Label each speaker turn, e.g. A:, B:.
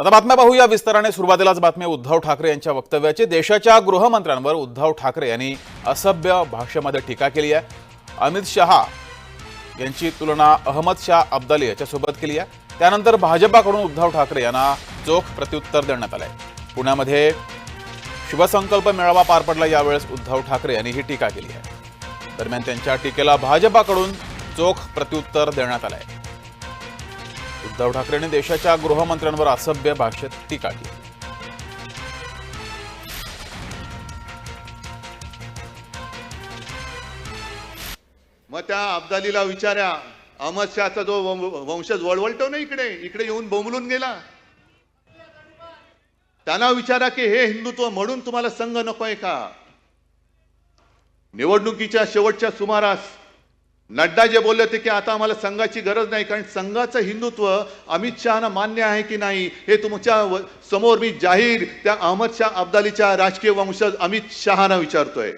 A: आता बातम्या पाहूया. विस्ताराने सुरुवातीलाच बातमी उद्धव ठाकरे यांच्या वक्तव्याची. देशाच्या गृहमंत्र्यांवर उद्धव ठाकरे यांनी असभ्य भाषेमध्ये टीका केली आहे. अमित शहा यांची तुलना अहमद शाह अब्दाली याच्यासोबत केली आहे. त्यानंतर भाजपाकडून उद्धव ठाकरे यांना चोख प्रत्युत्तर देण्यात आलंय. पुण्यामध्ये शिवसंकल्प मेळावा पार पडला. यावेळेस उद्धव ठाकरे यांनी ही टीका केली आहे. दरम्यान त्यांच्या टीकेला भाजपाकडून चोख प्रत्युत्तर देण्यात आलंय. उद्धव ठाकरेंनी देशाच्या गृहमंत्र्यांवर असभ्य भाषेत टीका केली.
B: मग त्या अब्दालीला विचारा अहमद शहाचा जो वंशज वळवळतो ना इकडे इकडे येऊन बोंबलून गेला. त्यांना विचारा की हे हिंदुत्व म्हणून तुम्हाला संघ नकोय का? निवडणुकीच्या शेवटच्या सुमारास नड्डा जे बोलले होते की आता आम्हाला संघाची गरज नाही कारण संघाचं हिंदुत्व अमित शहाना मान्य आहे की नाही हे तुमच्यासमोर मी जाहीर त्या अहमद शाह अब्दालीच्या राजकीय वंशज अमित शहाना विचारतोय.